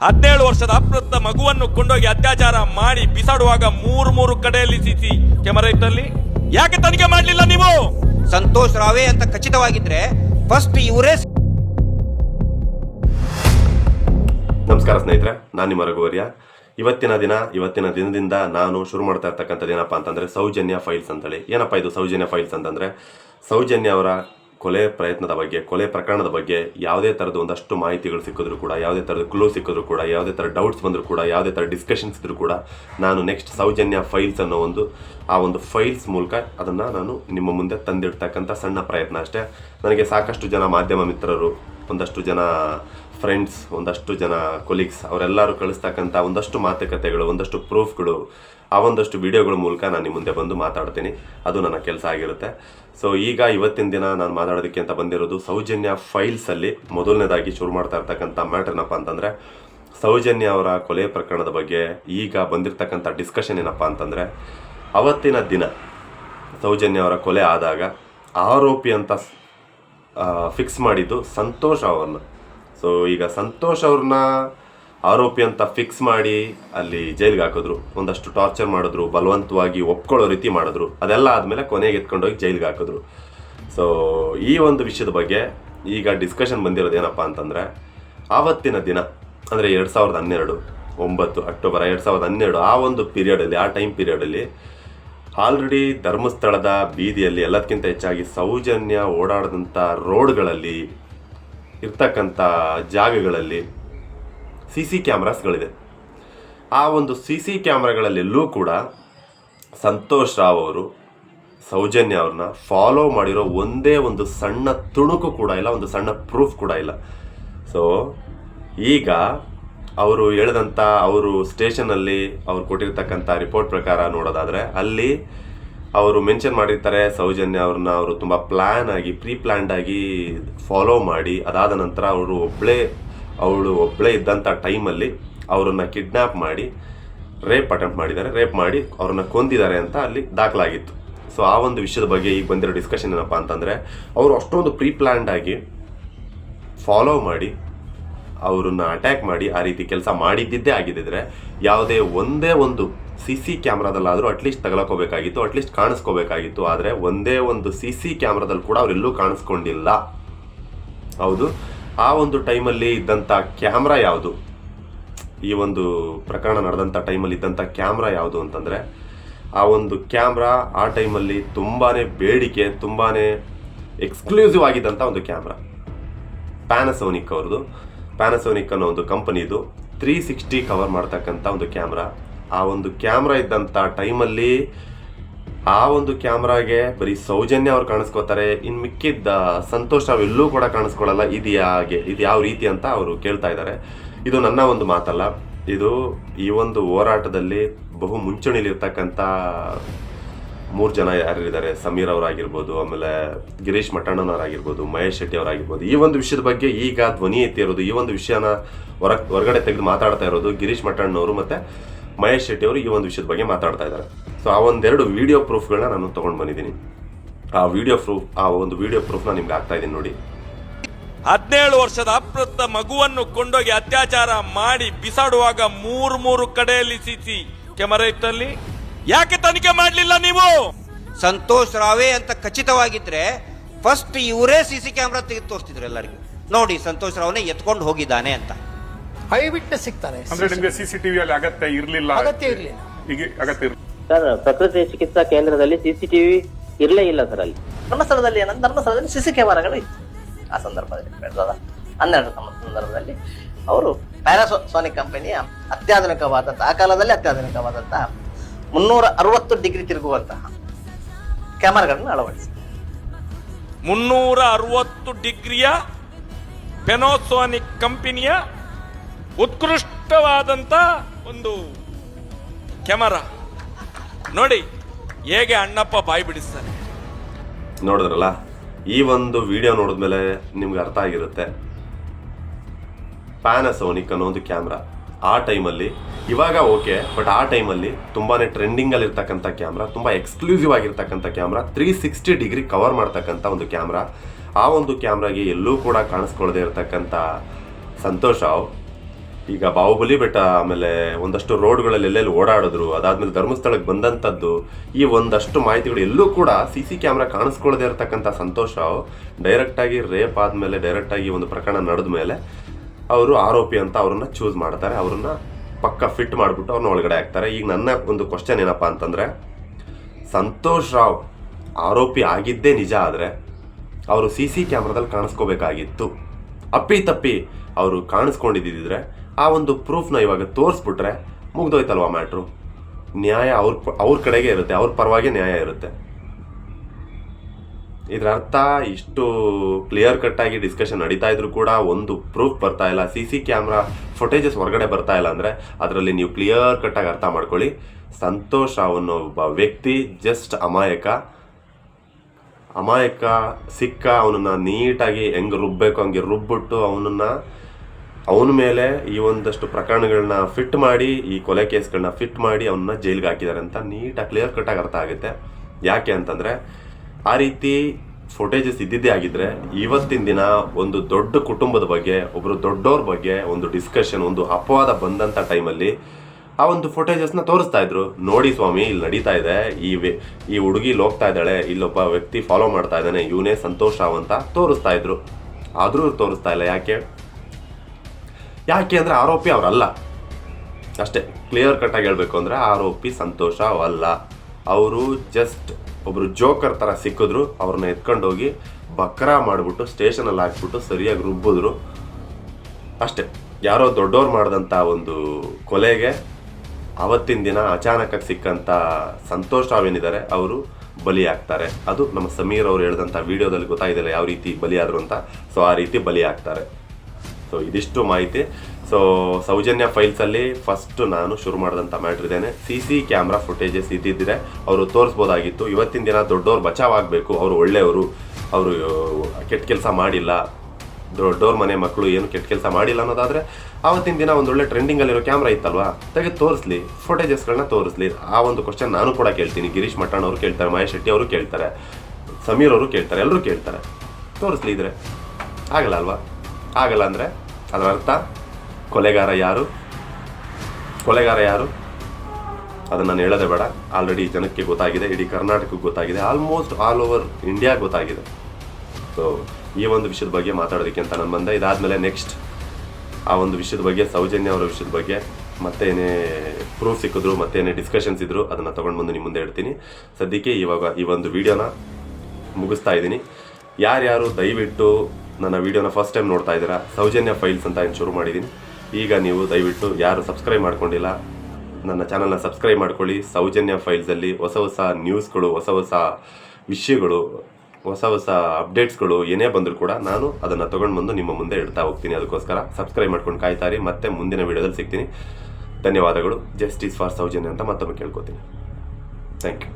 ಹದಿನೇಳು ವರ್ಷದ ಅಪ್ರತ ಮಗುವನ್ನು ಕೊಂಡೋಗಿ ಅತ್ಯಾಚಾರ ಮಾಡಿ ಬಿಸಾಡುವಾಗ ಮೂರು ಮೂರು ಕಡೆಯಲ್ಲಿ ಸಿಸಿ ಕ್ಯಾಮರಾ ಇಟ್ಟಲ್ಲಿ. ಯಾಕೆ ತನಿಖೆ ಮಾಡಲಿಲ್ಲ ನೀವು? ಸಂತೋಷ್ ರಾವೆ ಅಂತ ಖಚಿತವಾಗಿದ್ರೆ ಫಸ್ಟ್ ಇವರೇ ನಮಸ್ಕಾರ ಸ್ನೇಹಿತರೆ ನಾನು ನಿಮ್ಮ ರಘುವರ್ಯ. ಇವತ್ತಿನ ದಿನ ಇವತ್ತಿನ ದಿನದಿಂದ ನಾನು ಶುರು ಮಾಡ್ತಾ ಇರ್ತಕ್ಕಂಥದ್ದು ಏನಪ್ಪ ಅಂತಂದರೆ ಸೌಜನ್ಯ ಫೈಲ್ಸ್ ಅಂತೇಳಿ. ಏನಪ್ಪ ಇದು ಸೌಜನ್ಯ ಫೈಲ್ಸ್ ಅಂತಂದರೆ? ಸೌಜನ್ಯ ಅವರ ಕೊಲೆ ಪ್ರಯತ್ನದ ಬಗ್ಗೆ, ಕೊಲೆ ಪ್ರಕರಣದ ಬಗ್ಗೆ ಯಾವುದೇ ಥರದ ಒಂದಷ್ಟು ಮಾಹಿತಿಗಳು ಸಿಕ್ಕಿದ್ರು ಕೂಡ, ಯಾವುದೇ ಥರದ ಕ್ಲೂ ಸಿಕ್ಕಿದ್ರು ಕೂಡ, ಯಾವುದೇ ಥರ ಡೌಟ್ಸ್ ಬಂದರೂ ಕೂಡ, ಯಾವುದೇ ಥರ ಡಿಸ್ಕಷನ್ಸ್ ಇದ್ರು ಕೂಡ ನಾನು ನೆಕ್ಸ್ಟ್ ಸೌಜನ್ಯ ಫೈಲ್ಸ್ ಅನ್ನೋ ಒಂದು, ಆ ಒಂದು ಫೈಲ್ಸ್ ಮೂಲಕ ಅದನ್ನು ನಾನು ನಿಮ್ಮ ಮುಂದೆ ತಂದಿಡ್ತಕ್ಕಂಥ ಸಣ್ಣ ಪ್ರಯತ್ನ ಅಷ್ಟೇ. ನನಗೆ ಸಾಕಷ್ಟು ಜನ ಮಾಧ್ಯಮ ಮಿತ್ರರು, ಒಂದಷ್ಟು ಜನ ಫ್ರೆಂಡ್ಸ್ ಒಂದಷ್ಟು ಜನ ಕೊಲೀಗ್ಸ್ ಅವರೆಲ್ಲರೂ ಕಳಿಸ್ತಕ್ಕಂಥ ಒಂದಷ್ಟು ಮಾತುಕತೆಗಳು, ಒಂದಷ್ಟು ಪ್ರೂಫ್ಗಳು ಆ ಒಂದಷ್ಟು ವಿಡಿಯೋಗಳ ಮೂಲಕ ನಾನು ನಿಮ್ಮ ಮುಂದೆ ಬಂದು ಮಾತಾಡ್ತೀನಿ. ಅದು ನನ್ನ ಕೆಲಸ ಆಗಿರುತ್ತೆ. ಸೊ ಈಗ ಇವತ್ತಿನ ದಿನ ನಾನು ಮಾತಾಡೋದಕ್ಕೆ ಅಂತ ಬಂದಿರೋದು ಸೌಜನ್ಯ ಫೈಲ್ಸಲ್ಲಿ ಮೊದಲನೇದಾಗಿ ಶುರು ಮಾಡ್ತಾ ಇರ್ತಕ್ಕಂಥ ಮ್ಯಾಟರ್ ಏನಪ್ಪ ಅಂತಂದರೆ, ಸೌಜನ್ಯ ಅವರ ಕೊಲೆ ಪ್ರಕರಣದ ಬಗ್ಗೆ ಈಗ ಬಂದಿರತಕ್ಕಂಥ ಡಿಸ್ಕಷನ್ ಏನಪ್ಪ ಅಂತಂದರೆ, ಅವತ್ತಿನ ದಿನ ಸೌಜನ್ಯ ಅವರ ಕೊಲೆ ಆದಾಗ ಆರೋಪಿ ಅಂತ ಫಿಕ್ಸ್ ಮಾಡಿದ್ದು ಸಂತೋಷ ಅವ್ರನ್ನ. ಸೊ ಈಗ ಸಂತೋಷ್ ಅವ್ರನ್ನ ಆರೋಪಿ ಅಂತ ಫಿಕ್ಸ್ ಮಾಡಿ ಅಲ್ಲಿ ಜೈಲಿಗೆ ಹಾಕಿದ್ರು. ಒಂದಷ್ಟು ಟಾರ್ಚರ್ ಮಾಡಿದ್ರು, ಬಲವಂತವಾಗಿ ಒಪ್ಕೊಳ್ಳೋ ರೀತಿ ಮಾಡಿದ್ರು. ಅದೆಲ್ಲ ಆದಮೇಲೆ ಕೊನೆಗೆ ಎತ್ಕೊಂಡೋಗಿ ಜೈಲ್ಗೆ ಹಾಕಿದ್ರು. ಸೊ ಈ ಒಂದು ವಿಷಯದ ಬಗ್ಗೆ ಈಗ ಡಿಸ್ಕಷನ್ ಬಂದಿರೋದು ಏನಪ್ಪ ಅಂತಂದರೆ, ಆವತ್ತಿನ ದಿನ, ಅಂದರೆ ಎರಡು ಸಾವಿರದ ಹನ್ನೆರಡು, ಒಂಬತ್ತು ಅಕ್ಟೋಬರ್ ಎರಡು ಸಾವಿರದ ಹನ್ನೆರಡು, ಆ ಒಂದು ಪೀರಿಯಡಲ್ಲಿ ಆ ಟೈಮ್ ಪೀರಿಯಡಲ್ಲಿ ಆಲ್ರೆಡಿ ಧರ್ಮಸ್ಥಳದ ಬೀದಿಯಲ್ಲಿ ಎಲ್ಲದಕ್ಕಿಂತ ಹೆಚ್ಚಾಗಿ ಸೌಜನ್ಯ ಓಡಾಡಿದಂಥ ರೋಡ್ಗಳಲ್ಲಿ ಇರ್ತಕ್ಕಂಥ ಜಾಗಗಳಲ್ಲಿ ಸಿ ಸಿ ಕ್ಯಾಮ್ರಾಸ್ಗಳಿದೆ. ಆ ಒಂದು ಸಿ ಸಿ ಕ್ಯಾಮ್ರಾಗಳಲ್ಲೆಲ್ಲೂ ಕೂಡ ಸಂತೋಷ್ ರಾವ್ ಅವರು, ಸೌಜನ್ಯ ಅವ್ರನ್ನ ಫಾಲೋ ಮಾಡಿರೋ ಒಂದೇ ಒಂದು ಸಣ್ಣ ತುಣುಕು ಕೂಡ ಇಲ್ಲ, ಒಂದು ಸಣ್ಣ ಪ್ರೂಫ್ ಕೂಡ ಇಲ್ಲ. ಸೊ ಈಗ ಅವರು ಹೇಳಿದಂಥ, ಅವರು ಸ್ಟೇಷನಲ್ಲಿ ಅವ್ರು ಕೊಟ್ಟಿರ್ತಕ್ಕಂಥ ರಿಪೋರ್ಟ್ ಪ್ರಕಾರ ನೋಡೋದಾದರೆ ಅಲ್ಲಿ ಅವರು ಮೆನ್ಷನ್ ಮಾಡಿರ್ತಾರೆ, ಸೌಜನ್ಯ ಅವ್ರನ್ನ ಅವರು ತುಂಬ ಪ್ಲ್ಯಾನ್ ಆಗಿ ಪ್ರೀ ಪ್ಲ್ಯಾಂಡ್ ಆಗಿ ಫಾಲೋ ಮಾಡಿ, ಅದಾದ ನಂತರ ಅವರು ಒಬ್ಬಳೇ ಅವಳು ಒಬ್ಬಳೇ ಇದ್ದಂಥ ಟೈಮಲ್ಲಿ ಅವರನ್ನು ಕಿಡ್ನ್ಯಾಪ್ ಮಾಡಿ ರೇಪ್ ಅಟೆಂಪ್ಟ್ ಮಾಡಿದ್ದಾರೆ. ರೇಪ್ ಮಾಡಿ ಅವ್ರನ್ನ ಕೊಂದಿದ್ದಾರೆ ಅಂತ ಅಲ್ಲಿ ದಾಖಲಾಗಿತ್ತು. ಸೊ ಆ ಒಂದು ವಿಷಯದ ಬಗ್ಗೆ ಈಗ ಬಂದಿರೋ ಡಿಸ್ಕಷನ್ ಏನಪ್ಪ ಅಂತಂದರೆ, ಅವರು ಅಷ್ಟೊಂದು ಪ್ರೀ ಪ್ಲ್ಯಾಂಡ್ ಆಗಿ ಫಾಲೋ ಮಾಡಿ, ಅವರನ್ನು ಅಟ್ಯಾಕ್ ಮಾಡಿ, ಆ ರೀತಿ ಕೆಲಸ ಮಾಡಿದ್ದಿದ್ದೇ ಆಗಿದ್ದಿದ್ರೆ, ಯಾವುದೇ ಒಂದೇ ಒಂದು ಸಿ ಸಿ ಕ್ಯಾಮ್ರಾದಲ್ಲಾದರೂ ಅಟ್ಲೀಸ್ಟ್ ತಗಲಕೋಬೇಕಾಗಿತ್ತು ಅಟ್ಲೀಸ್ಟ್ ಕಾಣಿಸ್ಕೋಬೇಕಾಗಿತ್ತು. ಆದರೆ ಒಂದೇ ಒಂದು ಸಿ ಸಿ ಕ್ಯಾಮ್ರಾದಲ್ಲಿ ಕೂಡ ಅವರೆಲ್ಲೂ ಕಾಣಿಸ್ಕೊಂಡಿಲ್ಲ. ಹೌದು. ಆ ಒಂದು ಟೈಮಲ್ಲಿ ಇದ್ದಂಥ ಕ್ಯಾಮ್ರಾ ಯಾವುದು? ಈ ಒಂದು ಪ್ರಕರಣ ನಡೆದಂಥ ಟೈಮಲ್ಲಿ ಇದ್ದಂಥ ಕ್ಯಾಮ್ರಾ ಯಾವುದು ಅಂತಂದರೆ, ಆ ಒಂದು ಕ್ಯಾಮ್ರಾ ಆ ಟೈಮಲ್ಲಿ ತುಂಬಾ ಬೇಡಿಕೆ ತುಂಬಾ ಎಕ್ಸ್ಕ್ಲೂಸಿವ್ ಆಗಿದ್ದಂಥ ಒಂದು ಕ್ಯಾಮ್ರಾ. ಪ್ಯಾನಸೋನಿಕ್ ಅವ್ರದ್ದು. ಪ್ಯಾನಸೋನಿಕ್ ಅನ್ನೋ ಒಂದು ಕಂಪನಿದು ತ್ರೀ ಸಿಕ್ಸ್ಟಿ ಕವರ್ ಮಾಡ್ತಕ್ಕಂಥ ಒಂದು ಕ್ಯಾಮ್ರಾ. ಆ ಒಂದು ಕ್ಯಾಮ್ರಾ ಇದ್ದಂಥ ಟೈಮಲ್ಲಿ ಆ ಒಂದು ಕ್ಯಾಮ್ರಾಗೆ ಬರೀ ಸೌಜನ್ಯ ಅವ್ರು ಕಾಣಿಸ್ಕೋತಾರೆ. ಇನ್ನು ಮಿಕ್ಕಿದ್ದ ಸಂತೋಷ ಅವೆಲ್ಲೂ ಕೂಡ ಕಾಣಿಸ್ಕೊಳ್ಳಲ್ಲ ಇದು ಹಾಗೆ ಇದು ಯಾವ ರೀತಿ ಅಂತ ಅವರು ಕೇಳ್ತಾ ಇದ್ದಾರೆ. ಇದು ನನ್ನ ಒಂದು ಮಾತಲ್ಲ. ಇದು ಈ ಒಂದು ಹೋರಾಟದಲ್ಲಿ ಬಹು ಮುಂಚೂಣಿಲಿರ್ತಕ್ಕಂಥ ಮೂರು ಜನ ಯಾರಿದ್ದಾರೆ? ಸಮೀರ್ ಅವರಾಗಿರ್ಬೋದು, ಆಮೇಲೆ ಗಿರೀಶ್ ಮಠಣ್ಣನವರಾಗಿರ್ಬೋದು, ಮಹೇಶ್ ಶೆಟ್ಟಿ ಅವರಾಗಿರ್ಬೋದು. ಈ ಒಂದು ವಿಷಯದ ಬಗ್ಗೆ ಈಗ ಧ್ವನಿ ಐತಿ ಇರೋದು, ಈ ಒಂದು ವಿಷಯನ ಹೊರ, ಹೊರಗಡೆ ತೆಗೆದು ಮಾತಾಡ್ತಾ ಇರೋದು ಗಿರೀಶ್ ಮಠಣ್ಣವರು ಮತ್ತು ಮಹೇಶ್ ಶೆಟ್ಟಿ ಅವರು ಈ ಒಂದು ವಿಷಯದ ಬಗ್ಗೆ ಮಾತಾಡ್ತಾ ಇದ್ದಾರೆ. ಸೊ ಆ ಒಂದೆರಡು ವಿಡಿಯೋ ಪ್ರೂಫ್ಗಳನ್ನ ನಾನು ತಗೊಂಡು ಬಂದಿದ್ದೀನಿ. ಆ ವಿಡಿಯೋ ಪ್ರೂಫ್ ಆ ಒಂದು ವಿಡಿಯೋ ಪ್ರೂಫ್ನ ನಿಮ್ಗೆ ಆಗ್ತಾ ಇದ್ದೀನಿ ನೋಡಿ. ಹದಿನೇಳು ವರ್ಷದ ಅಪೃತ ಮಗುವನ್ನು ಕೊಂಡೋಗಿ ಅತ್ಯಾಚಾರ ಮಾಡಿ ಬಿಸಾಡುವಾಗ ಮೂರು ಮೂರು ಕಡೆಯಲ್ಲಿ ಸಿಸಿ ಕ್ಯಾಮರಾ ಇತ್ತಲ್ಲಿ ಯಾಕೆ ತನಿಖೆ ಮಾಡಲಿಲ್ಲ ನೀವು? ಸಂತೋಷ್ ರಾವೇ ಅಂತ ಖಚಿತವಾಗಿದ್ರೆ ಫಸ್ಟ್ ಇವರೇ ಸಿ ಸಿ ಕ್ಯಾಮ್ರಾ ತೆಗೆದು ತೋರಿಸ್ತಿದ್ರು ಎಲ್ಲರಿಗೂ. ನೋಡಿ ಸಂತೋಷ್ ರಾವ್ನೇ ಎತ್ಕೊಂಡು ಹೋಗಿದ್ದಾನೆ ಅಂತ. ಐ ವಿಟ್ನೆಸ್ ಸಿಗ್ತಾರೆ ಅಂದ್ರೆ ನಿಮ್ಗೆ ಸಿಸಿಟಿವಿ ಅಲ್ಲಿ ಅಗತ್ಯ ಇರಲಿಲ್ಲ ಅಗತ್ಯ ಇರಲಿಲ್ಲ. ಈಗ ಅಗತ್ಯ ಇರ್ಲಿಲ್ಲ. ಸರ್ ಪ್ರಕೃತಿ ಚಿಕಿತ್ಸಾ ಕೇಂದ್ರದಲ್ಲಿ ಸಿಸಿಟಿವಿ ಇರಲೇ ಇಲ್ಲ ಸರ್ ಅಲ್ಲಿ ಧರ್ಮಸ್ಥಳದಲ್ಲಿ ಏನಂದ್ರೆ ಧರ್ಮಸ್ಥಳದಲ್ಲಿ ಸಿಸಿ ಕ್ಯಾಮರಾಗಳು ಇತ್ತು. ಆ ಸಂದರ್ಭದಲ್ಲಿ ಹನ್ನೆರಡು ಸಂದರ್ಭದಲ್ಲಿ ಅವರು ಪ್ಯಾರಾಸೋನಿಕ್ ಕಂಪನಿಯ ಅತ್ಯಾಧುನಿಕವಾದಂತಹ ಆ ಕಾಲದಲ್ಲಿ ಅತ್ಯಾಧುನಿಕವಾದಂತಹ ಮುನ್ನೂರ ಅರವತ್ತು ಡಿಗ್ರಿ ತಿರುಗುವಂತಹ ಕ್ಯಾಮರಾಗಳನ್ನು ಅಳವಡಿಸಿ ಮುನ್ನೂರ ಅರವತ್ತು ಡಿಗ್ರಿಯ ಪೆನೋಸೋನಿಕ್ ಕಂಪನಿಯ ಉತ್ಕೃಷ್ಟವಾದಂಥ ಒಂದು ಕ್ಯಾಮರಾ. ನೋಡಿ, ಹೇಗೆ ಅಣ್ಣಪ್ಪ ಬಾಯಿ ಬಿಡಿಸ್ತಾನೆ ನೋಡಿದ್ರಲ್ಲ, ಈ ಒಂದು ವಿಡಿಯೋ ನೋಡಿದ್ಮೇಲೆ ನಿಮ್ಗೆ ಅರ್ಥ ಆಗಿರುತ್ತೆ. ಪ್ಯಾನಸೋನಿಕ್ ಅನ್ನೋ ಒಂದು ಕ್ಯಾಮ್ರಾ. ಆ ಟೈಮಲ್ಲಿ, ಇವಾಗ ಓಕೆ, ಬಟ್ ಆ ಟೈಮಲ್ಲಿ ತುಂಬಾ ಟ್ರೆಂಡಿಂಗಲ್ಲಿ ಇರ್ತಕ್ಕಂಥ ಕ್ಯಾಮ್ರಾ, ತುಂಬ ಎಕ್ಸ್ಕ್ಲೂಸಿವ್ ಆಗಿರ್ತಕ್ಕಂಥ camera three sixty degree cover ಮಾಡ್ತಕ್ಕಂಥ ಒಂದು ಕ್ಯಾಮ್ರಾ. ಆ ಒಂದು ಕ್ಯಾಮ್ರಾಗೆ ಎಲ್ಲೂ ಕೂಡ ಕಾಣಿಸ್ಕೊಳ್ಳದೆ ಇರತಕ್ಕಂಥ ಸಂತೋಷ್. ಈಗ ಬಾಹುಬಲಿ ಬೆಟ್ಟ ಆಮೇಲೆ ಒಂದಷ್ಟು ರೋಡ್ಗಳಲ್ಲಿ ಎಲ್ಲೆಲ್ಲಿ ಓಡಾಡಿದ್ರು, ಅದಾದ್ಮೇಲೆ ಧರ್ಮಸ್ಥಳಕ್ಕೆ ಬಂದಂಥದ್ದು, ಈ ಒಂದಷ್ಟು ಮಾಹಿತಿಗಳು ಎಲ್ಲೂ ಕೂಡ ಸಿ ಸಿ ಕ್ಯಾಮ್ರಾ ಕಾಣಿಸ್ಕೊಳ್ಳದೆ ಇರತಕ್ಕಂಥ ಸಂತೋಷ. ಡೈರೆಕ್ಟಾಗಿ ರೇಪ್ ಆದಮೇಲೆ ಡೈರೆಕ್ಟಾಗಿ ಒಂದು ಪ್ರಕರಣ ನಡೆದ ಮೇಲೆ ಅವರು ಆರೋಪಿ ಅಂತ ಅವ್ರನ್ನ ಚೂಸ್ ಮಾಡ್ತಾರೆ. ಅವ್ರನ್ನ ಪಕ್ಕ ಫಿಟ್ ಮಾಡಿಬಿಟ್ಟು ಅವ್ರನ್ನ ಒಳಗಡೆ ಹಾಕ್ತಾರೆ. ಈಗ ನನ್ನ ಒಂದು ಕ್ವಶನ್ ಏನಪ್ಪ ಅಂತಂದರೆ, ಸಂತೋಷ್ ರಾವ್ ಆರೋಪಿ ಆಗಿದ್ದೇ ನಿಜ ಆದರೆ ಅವರು ಸಿ ಸಿ ಕ್ಯಾಮ್ರಾದಲ್ಲಿ ಕಾಣಿಸ್ಕೋಬೇಕಾಗಿತ್ತು. ಅಪ್ಪಿ ತಪ್ಪಿ ಅವರು ಕಾಣಿಸ್ಕೊಂಡಿದ್ದಿದ್ರೆ ಆ ಒಂದು ಪ್ರೂಫ್ನ ಇವಾಗ ತೋರಿಸ್ಬಿಟ್ರೆ ಮುಗ್ದೋಯ್ತಲ್ವ ಮ್ಯಾಟ್ರು ನ್ಯಾಯ ಅವ್ರ ಅವ್ರ ಕಡೆಗೆ ಇರುತ್ತೆ, ಅವ್ರ ಪರವಾಗಿ ನ್ಯಾಯ ಇರುತ್ತೆ. ಇದರ ಅರ್ಥ ಇಷ್ಟು ಕ್ಲಿಯರ್ ಕಟ್ ಆಗಿ ಡಿಸ್ಕಷನ್ ನಡೀತಾ ಇದ್ರು ಕೂಡ ಒಂದು ಪ್ರೂಫ್ ಬರ್ತಾ ಇಲ್ಲ. ಸಿ ಸಿ ಕ್ಯಾಮ್ರಾ ಫುಟೇಜಸ್ ಹೊರಗಡೆ ಬರ್ತಾ ಇಲ್ಲ ಅಂದರೆ ಅದರಲ್ಲಿ ನೀವು ಕ್ಲಿಯರ್ ಕಟ್ ಆಗಿ ಅರ್ಥ ಮಾಡ್ಕೊಳ್ಳಿ. ಸಂತೋಷ್ ಅವನೋ ಒಬ್ಬ ವ್ಯಕ್ತಿ ಜಸ್ಟ್ ಅಮಾಯಕ. ಅಮಾಯಕ ಸಿಕ್ಕ ಅವನನ್ನ ನೀಟಾಗಿ ಹೆಂಗೆ ರುಬ್ಬೇಕು, ಹಂಗೆ ರುಬ್ಬಿಟ್ಟು ಅವನನ್ನ ಅವನ ಮೇಲೆ ಈ ಒಂದಷ್ಟು ಪ್ರಕರಣಗಳನ್ನ ಫಿಟ್ ಮಾಡಿ, ಈ ಕೊಲೆ ಕೇಸ್ಗಳನ್ನ ಫಿಟ್ ಮಾಡಿ ಅವನ್ನ ಜೈಲ್ಗೆ ಹಾಕಿದ್ದಾರೆ ಅಂತ ನೀಟಾಗಿ ಕ್ಲಿಯರ್ ಕಟ್ಟಾಗಿ ಅರ್ಥ ಆಗುತ್ತೆ. ಯಾಕೆ ಅಂತಂದರೆ, ಆ ರೀತಿ ಫುಟೇಜಸ್ ಇದ್ದಿದ್ದೇ ಆಗಿದ್ರೆ, ಇವತ್ತಿನ ದಿನ ಒಂದು ದೊಡ್ಡ ಕುಟುಂಬದ ಬಗ್ಗೆ ಒಬ್ಬರು ದೊಡ್ಡವ್ರ ಬಗ್ಗೆ ಒಂದು ಡಿಸ್ಕಷನ್ ಒಂದು ಅಪವಾದ ಬಂದಂಥ ಟೈಮಲ್ಲಿ ಆ ಒಂದು ಫೋಟೇಜಸ್ನ ತೋರಿಸ್ತಾ ಇದ್ರು. ನೋಡಿ ಸ್ವಾಮಿ, ಇಲ್ಲಿ ನಡೀತಾ ಇದೆ. ಈ ಈ ಹುಡುಗಿ ಹೋಗ್ತಾ ಇದ್ದಾಳೆ, ಇಲ್ಲೊಬ್ಬ ವ್ಯಕ್ತಿ ಫಾಲೋ ಮಾಡ್ತಾ ಇದ್ದಾನೆ, ಇವನೇ ಸಂತೋಷ ಅಂತ ತೋರಿಸ್ತಾ ಇದ್ರು. ಆದರೂ ತೋರಿಸ್ತಾ ಇಲ್ಲ. ಯಾಕೆ? ಯಾಕೆ ಅಂದರೆ ಆರೋಪಿ ಅವರಲ್ಲ. ಅಷ್ಟೇ ಕ್ಲಿಯರ್ ಕಟ್ಟಾಗಿ ಹೇಳಬೇಕು ಅಂದರೆ ಆರೋಪಿ ಸಂತೋಷ ಅವಲ್ಲ ಅವರು ಜಸ್ಟ್ ಒಬ್ಬರು ಜೋಕರ್ ಥರ ಸಿಕ್ಕಿದ್ರು, ಅವ್ರನ್ನ ಎತ್ಕೊಂಡೋಗಿ ಬಕ್ರ ಮಾಡಿಬಿಟ್ಟು ಸ್ಟೇಷನಲ್ಲಿ ಹಾಕ್ಬಿಟ್ಟು ಸರಿಯಾಗಿ ರುಬ್ಬಿದ್ರು. ಅಷ್ಟೇ, ಯಾರೋ ದೊಡ್ಡವ್ರು ಮಾಡಿದಂಥ ಒಂದು ಕೊಲೆಗೆ ಅವತ್ತಿನ ದಿನ ಅಚಾನಕ್ಕಾಗಿ ಸಿಕ್ಕಂಥ ಸಂತೋಷ ಅವೇನಿದ್ದಾರೆ ಅವರು ಬಲಿಯಾಗ್ತಾರೆ. ಅದು ನಮ್ಮ ಸಮೀರ್ ಅವರು ಹೇಳಿದಂಥ ವಿಡಿಯೋದಲ್ಲಿ ಗೊತ್ತಾಗಿದೆಯಲ್ಲ ಯಾವ ರೀತಿ ಬಲಿಯಾದರು ಅಂತ. ಸೊ ಆ ರೀತಿ ಬಲಿ ಆಗ್ತಾರೆ ಸೊ ಇದಿಷ್ಟು ಮಾಹಿತಿ. ಸೊ ಸೌಜನ್ಯ ಫೈಲ್ಸಲ್ಲಿ ಫಸ್ಟ್ ನಾನು ಶುರು ಮಾಡಿದಂಥ ಮ್ಯಾಟ್ರ್ ಇದೇನೆ. ಸಿ ಸಿ ಕ್ಯಾಮ್ರಾ ಫುಟೇಜಸ್ ಇದ್ದಿದ್ದರೆ ಅವರು ತೋರಿಸ್ಬೋದಾಗಿತ್ತು. ಇವತ್ತಿನ ದಿನ ದೊಡ್ಡವ್ರು ಬಚಾವಾಗಬೇಕು. ಅವರು ಒಳ್ಳೆಯವರು. ಅವರು ಕೆಟ್ಟ ಕೆಲಸ ಮಾಡಿಲ್ಲ. ದೊಡ್ಡವ್ರ ಮನೆ ಮಕ್ಕಳು ಏನು ಕೆಟ್ಟ ಕೆಲಸ ಮಾಡಿಲ್ಲ ಅನ್ನೋದಾದ್ರೆ, ಆವತ್ತಿನ ದಿನ ಒಂದು ಒಳ್ಳೆ ಟ್ರೆಂಡಿಂಗಲ್ಲಿರೋ ಕ್ಯಾಮ್ರಾ ಇತ್ತಲ್ವಾ? ತೆಗೆದು ತೋರಿಸ್ಲಿ. ಫೋಟೇಜಸ್ಗಳನ್ನ ತೋರಿಸ್ಲಿ. ಆ ಒಂದು ಕ್ವಶನ್ ನಾನು ಕೂಡ ಕೇಳ್ತೀನಿ. ಗಿರೀಶ್ ಮಠಾಣ್ ಅವರು ಕೇಳ್ತಾರೆ. ಮಹೇಶ್ ಶೆಟ್ಟಿ ಅವರು ಕೇಳ್ತಾರೆ. ಸಮೀರ್ ಅವರು ಕೇಳ್ತಾರೆ. ಎಲ್ಲರೂ ಕೇಳ್ತಾರೆ. ತೋರಿಸ್ಲಿ ಇದ್ರೆ. ಆಗಲ್ಲ ಅಲ್ವಾ? ಆಗಲ್ಲ ಅಂದರೆ ಅದರ ಅರ್ಥ ಕೊಲೆಗಾರ ಯಾರು? ಕೊಲೆಗಾರ ಯಾರು? ಅದನ್ನು ನಾನು ಹೇಳೋದೇ ಬೇಡ. ಆಲ್ರೆಡಿ ಜನಕ್ಕೆ ಗೊತ್ತಾಗಿದೆ, ಇಡೀ ಕರ್ನಾಟಕಕ್ಕೆ ಗೊತ್ತಾಗಿದೆ ಆಲ್ಮೋಸ್ಟ್ ಆಲ್ ಓವರ್ ಇಂಡಿಯಾ ಗೊತ್ತಾಗಿದೆ. ಸೊ ಈ ಒಂದು ವಿಷಯದ ಬಗ್ಗೆ ಮಾತಾಡೋದಕ್ಕೆ ಅಂತ ನಾನು ಬಂದೆ. ಇದಾದಮೇಲೆ ನೆಕ್ಸ್ಟ್ ಆ ಒಂದು ವಿಷಯದ ಬಗ್ಗೆ, ಸೌಜನ್ಯ ಅವರ ವಿಷಯದ ಬಗ್ಗೆ ಮತ್ತೇನೇ ಪ್ರೂಫ್ ಸಿಕ್ಕಿದ್ರು, ಮತ್ತೇನೇ ಡಿಸ್ಕಷನ್ಸ್ ಇದ್ದರು ಅದನ್ನು ತೊಗೊಂಡು ಬಂದು ನಿಮ್ಮ ಮುಂದೆ ಇಡ್ತೀನಿ ಸದ್ಯಕ್ಕೆ ಇವಾಗ ಈ ಒಂದು ವಿಡಿಯೋನ ಮುಗಿಸ್ತಾ ಇದ್ದೀನಿ. ಯಾರ್ಯಾರು ದಯವಿಟ್ಟು ನನ್ನ ವಿಡಿಯೋನ ಫಸ್ಟ್ ಟೈಮ್ ನೋಡ್ತಾ ಇದ್ದೀರಾ, ಸೌಜನ್ಯ ಫೈಲ್ಸ್ ಅಂತ ಏನು ಶುರು ಮಾಡಿದ್ದೀನಿ ಈಗ ನೀವು ದಯವಿಟ್ಟು ಯಾರು ಸಬ್ಸ್ಕ್ರೈಬ್ ಮಾಡ್ಕೊಂಡಿಲ್ಲ, ನನ್ನ ಚಾನಲ್ನ ಸಬ್ಸ್ಕ್ರೈಬ್ ಮಾಡ್ಕೊಳ್ಳಿ. ಸೌಜನ್ಯ ಫೈಲ್ಸಲ್ಲಿ ಹೊಸ ಹೊಸ ನ್ಯೂಸ್ಗಳು ಹೊಸ ಹೊಸ ವಿಷಯಗಳು, ಹೊಸ ಹೊಸ ಅಪ್ಡೇಟ್ಸ್ಗಳು ಏನೇ ಬಂದರೂ ಕೂಡ ನಾನು ಅದನ್ನು ತೊಗೊಂಡು ಬಂದು ನಿಮ್ಮ ಮುಂದೆ ಇಡ್ತಾ ಹೋಗ್ತೀನಿ. ಅದಕ್ಕೋಸ್ಕರ ಸಬ್ಸ್ಕ್ರೈಬ್ ಮಾಡ್ಕೊಂಡು ಕಾಯ್ತಾರಿ. ಮತ್ತೆ ಮುಂದಿನ ವಿಡಿಯೋದಲ್ಲಿ ಸಿಗ್ತೀನಿ. ಧನ್ಯವಾದಗಳು. ಜಸ್ಟಿಸ್ ಫಾರ್ ಸೌಜನ್ಯ ಅಂತ ಮತ್ತೊಮ್ಮೆ ಕೇಳ್ಕೊತೀನಿ. Thank you